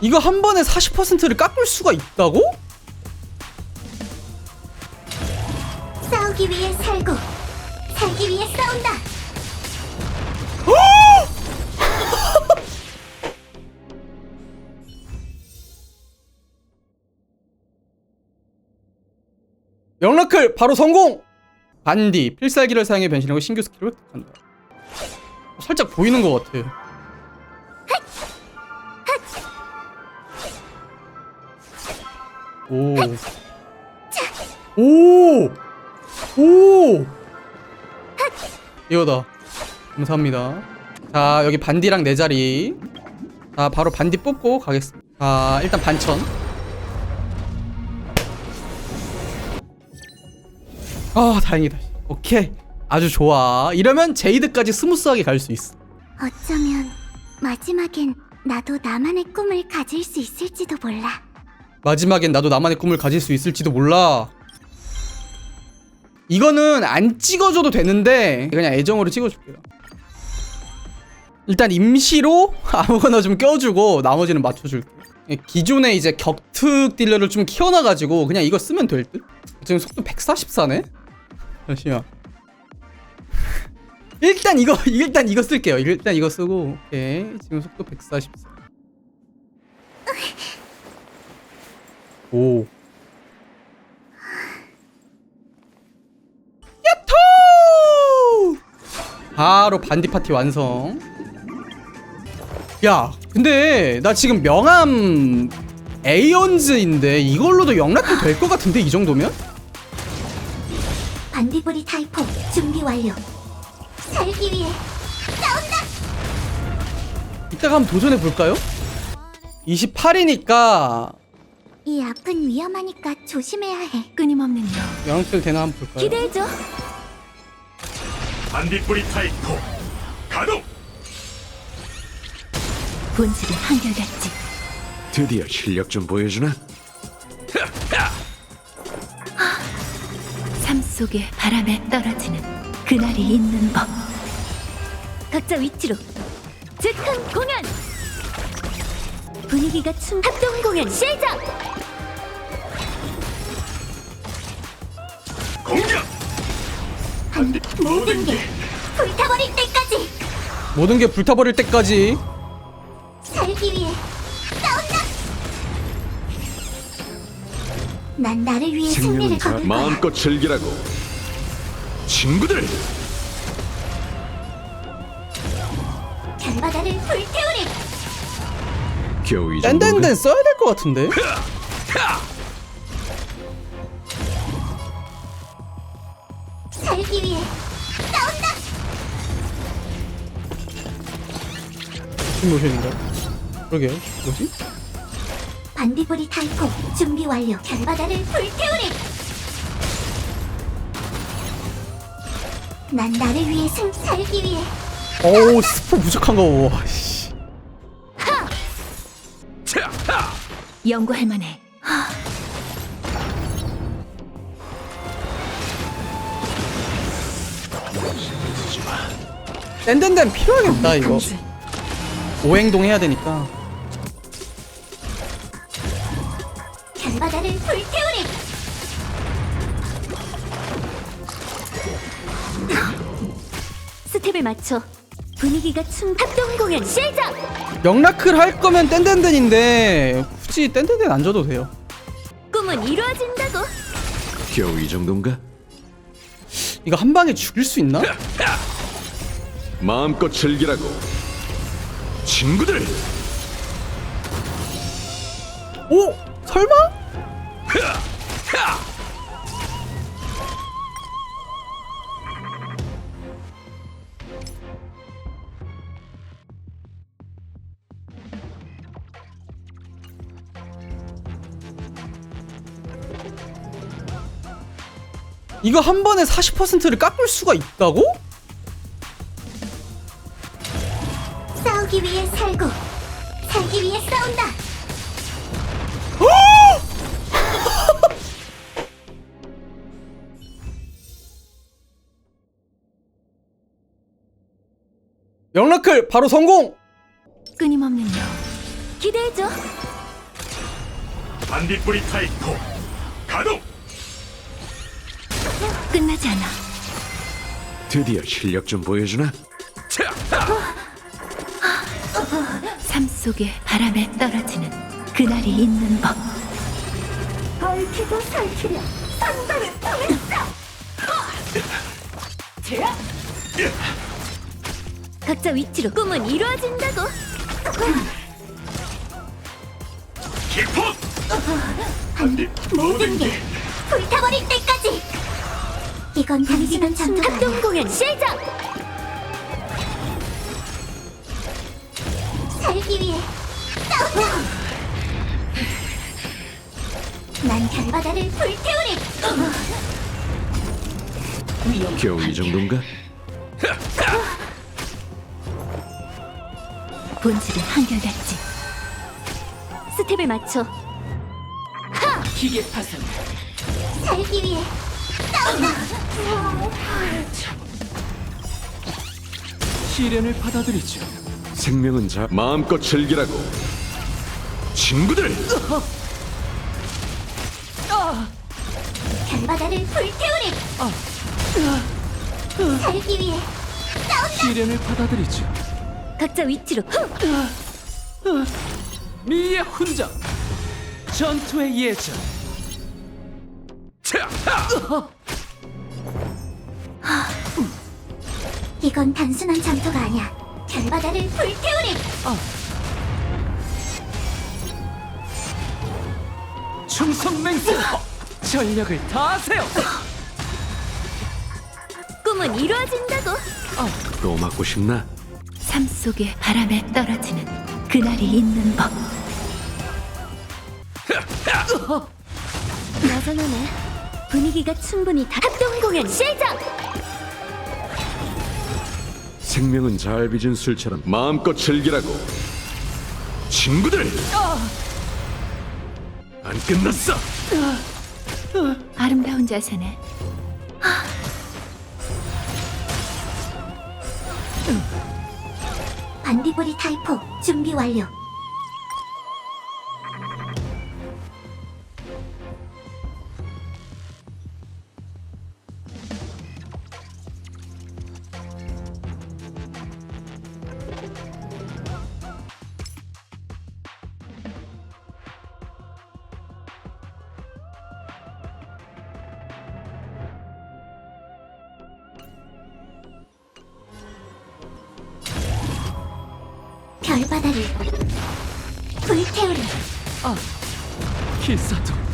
이거 한 번에 40%를 깎을 수가 있다고? 싸우기 위해 살고 살기 위해 싸운다. 영라클 바로 성공! 반디 필살기를 사용해 변신하고 신규 스킬을 획득한다 살짝 보이는 것 같아 오. 오! 오! 이거다. 감사합니다. 자 여기 반디랑 내 자리. 자 바로 반디 뽑고 가겠습니다. 자 일단 반천. 아 다행이다. 오케이. 아주 좋아. 이러면 제이드까지 스무스하게 갈 수 있어. 어쩌면 마지막엔 나도 나만의 꿈을 가질 수 있을지도 몰라. 마지막엔 나도 나만의 꿈을 가질 수 있을지도 몰라. 이거는 안 찍어줘도 되는데 그냥 애정으로 찍어줄게요. 일단 임시로 아무거나 좀 껴주고 나머지는 맞춰줄게요. 기존에 이제 격특 딜러를 좀 키워놔가지고 그냥 이거 쓰면 될 듯? 지금 속도 144네? 잠시만. 일단 이거 일단 이거 쓸게요. 일단 이거 쓰고 오케이. 지금 속도 144 오. 야토! 바로 반디 파티 완성. 야, 근데 나 지금 명함 에이언즈인데 이걸로도 영락도 될 것 같은데 이 정도면? 반디브리 타이포 준비 완료. 살기 위해 싸운다. 이따가 한번 도전해 볼까요? 28이니까 이 앞은 위험하니까 조심해야 해. 끊임없는 너 영락들 되나 한번 볼까요? 기대해줘. 반딧불이 타이포 가동! 본질은 한결같지 드디어 실력 좀 보여주나? 삶 속에 바람에 떨어지는 그날이 있는 법 각자 위치로 즉흥 공연 분위기가 춤 합동 공연 시작 공격! 한 모든 게 불타버릴 때까지 모든 게 불타버릴 때까지 살기 위해 싸운다. 난 나를 위해 승리를 거둘 거야. 마음껏 즐기라고 친구들! 별바다를 불태우리. 겨우 이? 딴딴딴 써야 될 것 같은데? 살기 위해 싸운다. 무슨 모션인가? 그러게요. 뭐지? 반디브리 타이포 준비 완료. 별바다를 불태우리. 난 나를 위해 승 살기 위해 어우 스포 부족한 거. 와, 씨. 연구할 만해 딴딴딴 필요하겠다 이거. 오행동 해야 되니까. 불태우리. 스텝을 맞춰 분위기가 춤 합동 공연 시작 영라클 할 거면 딴딴딴인데 굳이 딴딴딴 안 줘도 돼요. 꿈은 이루어진다고 겨우 이 정도인가? 이거 한 방에 죽일 수 있나? 마음껏 즐기라고 친구들! 오 설마? 이거 한 번에 40%를 깎을 수가 있다고? 싸우기 위해 살고 살기 위해 싸운다. 영라클 바로 성공! 끊임없는 너 기대해줘 반딧불이 타이포 가동 끝나지 않아. 드디어 실력 좀 보여주나? 삶 속에 바람에 떨어지는 그날이 있는 법. 얽히고 설키려 선방을 통했어 각자 위치로 꿈은 이루어진다고. 기폭 반딧 모든 게 불타버릴 때까지 이건 당신은 전투가 합동 공연 시작. 살기 위해 싸운다 난 별바다를 불태우리 겨우 이 정도인가? 본질은 한결같지. 스텝을 맞춰. 살기 위해 시련을 받아들이죠. 생명은 자 마음껏 즐기라고. 친구들 별바다를 불태우리 살기 위해 시련을 받아들이죠. 각자 위치로. 미의 훈장. 전투의 예전. 이건 단순한 전투가 아니야 별바다를 불태우리 충성맹세. 전력을 다하세요. 꿈은 이루어진다고. 또 맞고 싶나? 삶 속에 바람에 떨어지는 그날이 있는 법. 여전하네. 분위기가 충분히 다 합동 공연 시작. 생명은 잘 빚은 술처럼 마음껏 즐기라고. 친구들 안 끝났어. 아름다운 자세네. 반딧불이 타이포 준비 완료 바다를 불태우리 기사도.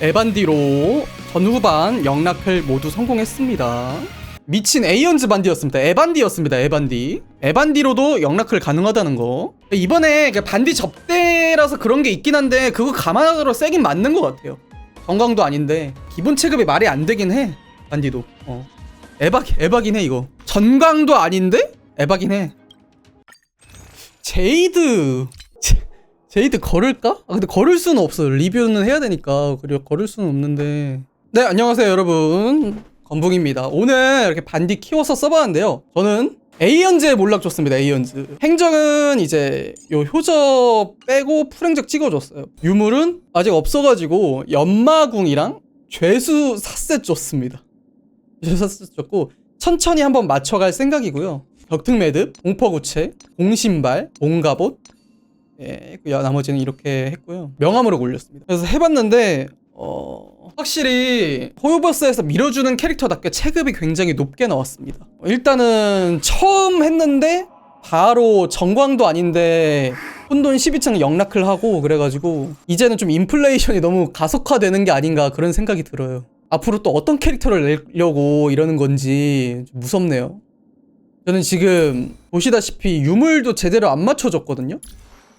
에반디로 전후반 영락을 모두 성공했습니다. 미친 에이언즈 반디였습니다. 에반디였습니다. 에반디. 에반디로도 영락을 가능하다는 거. 이번에 그 반디 접대라서 그런 게 있긴 한데 그거 감안하도록 세긴 맞는 것 같아요. 정강도 아닌데 기본 체급이 말이 안 되긴 해. 반디도. 어. 에바 에바긴 해 이거. 전강도 아닌데 에바긴 해. 제이드. 제- 제이드 걸을까? 아 근데 걸을 수는 없어. 리뷰는 해야 되니까. 그리고 걸을 수는 없는데. 네 안녕하세요 여러분. 건붕입니다. 오늘 이렇게 반디 키워서 써봤는데요. 저는 에이언즈에 몰락 줬습니다. 에이언즈. 행정은 이제 요 효저 빼고 풀행적 찍어줬어요. 유물은 아직 없어가지고 연마궁이랑 죄수 사셋 줬습니다. 죄수 사셋 줬고 천천히 한번 맞춰갈 생각이고요. 격특 매듭, 공퍼구체, 공신발, 공갑옷, 예, 그 나머지는 이렇게 했고요. 명함으로 올렸습니다. 그래서 해봤는데 어, 확실히 호요버스에서 밀어주는 캐릭터답게 체급이 굉장히 높게 나왔습니다. 일단은 처음 했는데 바로 정광도 아닌데 혼돈 12창 영락을 하고 그래가지고 이제는 좀 인플레이션이 너무 가속화되는 게 아닌가 그런 생각이 들어요. 앞으로 또 어떤 캐릭터를 내려고 이러는 건지 좀 무섭네요. 저는 지금 보시다시피 유물도 제대로 안 맞춰졌거든요.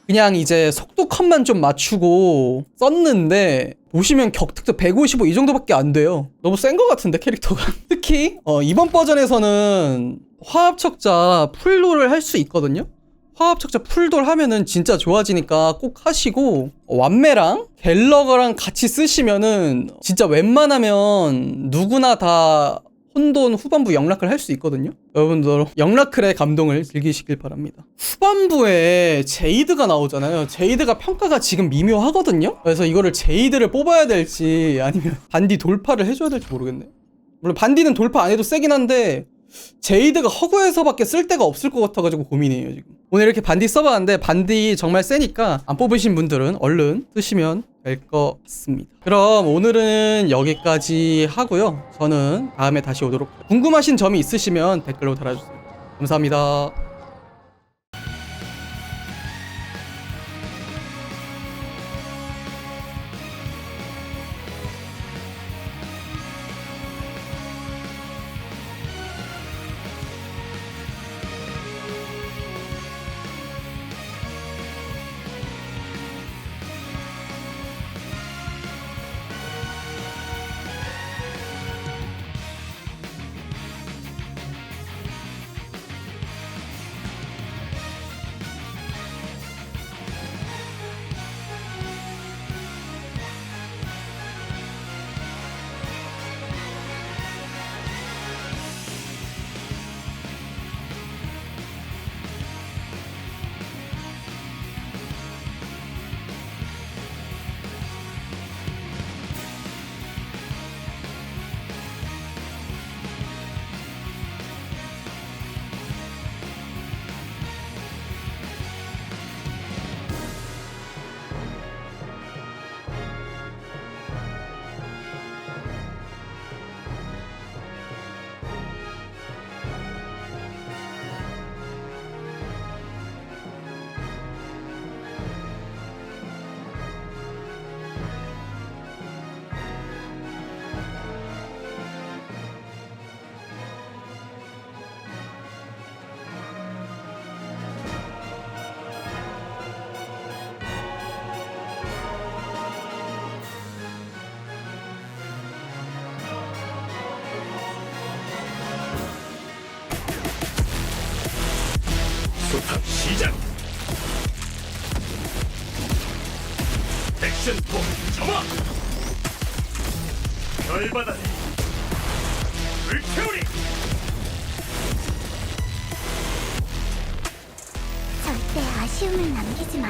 그냥 이제 속도 컷만 좀 맞추고 썼는데 보시면 격특도 155 이 정도밖에 안 돼요. 너무 센 것 같은데 캐릭터가. 특히 어, 이번 버전에서는 화합척자 풀돌을 할수 있거든요. 화합척자 풀돌 하면은 진짜 좋아지니까 꼭 하시고 어, 완매랑 갤러거랑 같이 쓰시면은 진짜 웬만하면 누구나 다 혼돈 후반부 영락을 할 수 있거든요. 여러분들 영락클의 감동을 즐기시길 바랍니다. 후반부에 제이드가 나오잖아요. 제이드가 평가가 지금 미묘하거든요. 그래서 이거를 제이드를 뽑아야 될지 아니면 반디 돌파를 해줘야 될지 모르겠네. 물론 반디는 돌파 안 해도 세긴 한데 제이드가 허구에서밖에 쓸 데가 없을 것 같아가지고 고민이에요 지금. 오늘 이렇게 반디 써봤는데 반디 정말 세니까 안 뽑으신 분들은 얼른 쓰시면 될 것 같습니다. 그럼 오늘은 여기까지 하고요. 저는 다음에 다시 오도록. 궁금하신 점이 있으시면 댓글로 달아주세요. 감사합니다. 시작! 액션 폼 점화! 별바다에 불태우리! 절대 아쉬움을 남기지 마.